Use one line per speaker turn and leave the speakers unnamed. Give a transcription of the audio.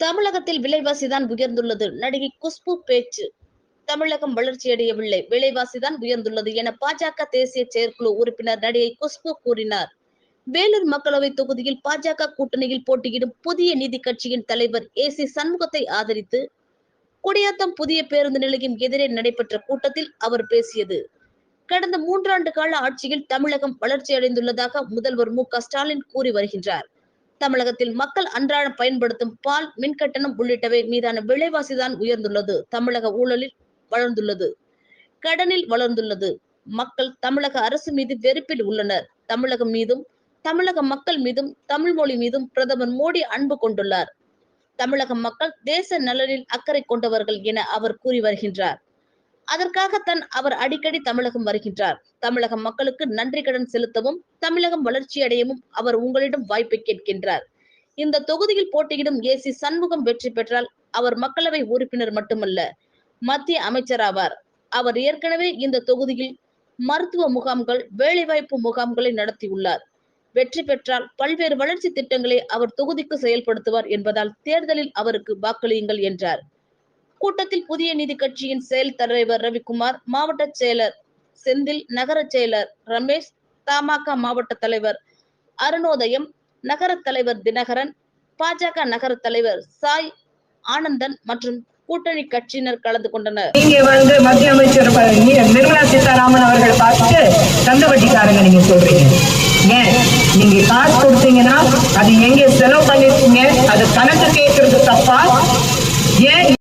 தமிழகத்தில் விலைவாசிதான் உயர்ந்துள்ளது. நடிகை குஷ்பு பேச்சு. தமிழகம் வளர்ச்சியடையவில்லை விலைவாசிதான் உயர்ந்துள்ளது என பாஜக தேசிய செயற்குழு உறுப்பினர் நடிகை குஷ்பு கூறினார். வேலூர் மக்களவை தொகுதியில் பாஜக கூட்டணியில் போட்டியிடும் புதிய நீதி கட்சியின் தலைவர் ஏ சி சண்முகத்தை ஆதரித்து குடியாத்தம் புதிய பேருந்து நிலையம் எதிரே நடைபெற்ற கூட்டத்தில் அவர் பேசியது. கடந்த மூன்றாண்டு கால ஆட்சியில் தமிழகம் வளர்ச்சியடைந்துள்ளதாக முதல்வர் மு க ஸ்டாலின் கூறி வருகின்றார். தமிழகத்தில் மக்கள் அன்றாடம் பயன்படுத்தும் பால் மின்கட்டணம் உள்ளிட்டவை மீதான விலைவாசிதான் உயர்ந்துள்ளது. தமிழக ஊழலில் வளர்ந்துள்ளது. கடனில் வளர்ந்துள்ளது. மக்கள் தமிழக அரசு மீது வெறுப்பில் உள்ளனர். தமிழகம் மீதும் தமிழக மக்கள் மீதும் தமிழ் மொழி மீதும் பிரதமர் மோடி அன்பு கொண்டுள்ளார். தமிழக மக்கள் தேச நலனில் அக்கறை கொண்டவர்கள் என அவர் கூறி வருகின்றார். அதற்காகத்தான் அவர் அடிக்கடி தமிழகம் வருகின்றார். தமிழக மக்களுக்கு நன்றி கடன் செலுத்தவும் தமிழகம் வளர்ச்சி அடையவும் அவர் உங்களிடம் வாய்ப்பை கேட்கின்றார். இந்த தொகுதியில் போட்டியிடும் ஏ சி சண்முகம் வெற்றி பெற்றால் அவர் மக்களவை உறுப்பினர் மட்டுமல்ல மத்திய அமைச்சராவார் அவர் ஏற்கனவே இந்த தொகுதியில் மருத்துவ முகாம்கள் வேலைவாய்ப்பு முகாம்களை நடத்தியுள்ளார். வெற்றி பெற்றால் பல்வேறு வளர்ச்சி திட்டங்களை அவர் தொகுதிக்கு செயல்படுத்துவார் என்பதால் தேர்தலில் அவருக்கு வாக்களியுங்கள் என்றார். கூட்டத்தில் புதிய நீதி கட்சியின் செயல் தலைவர் ரவிக்குமார் மாவட்ட செயலர் செந்தில் நகர செயலர் ரமேஷ் தமாக மாவட்ட தலைவர் அருணோதயம் நகர தலைவர் தினகரன் பாஜக நகர தலைவர் சாய் ஆனந்தன் மற்றும் கூட்டணி கட்சியினர் கலந்து கொண்டனர்.
நீங்க வந்து மத்திய அமைச்சர் நிர்மலா சீதாராமன் அவர்களை பார்த்து தங்க வட்டிக்காரங்க நீங்க சொல்றீங்க. ஏன்? நீங்க காசு கொடுத்தீங்கன்னா அது எங்க செலவு பண்ணிருக்கீங்க அது கணக்கு கேட்கறது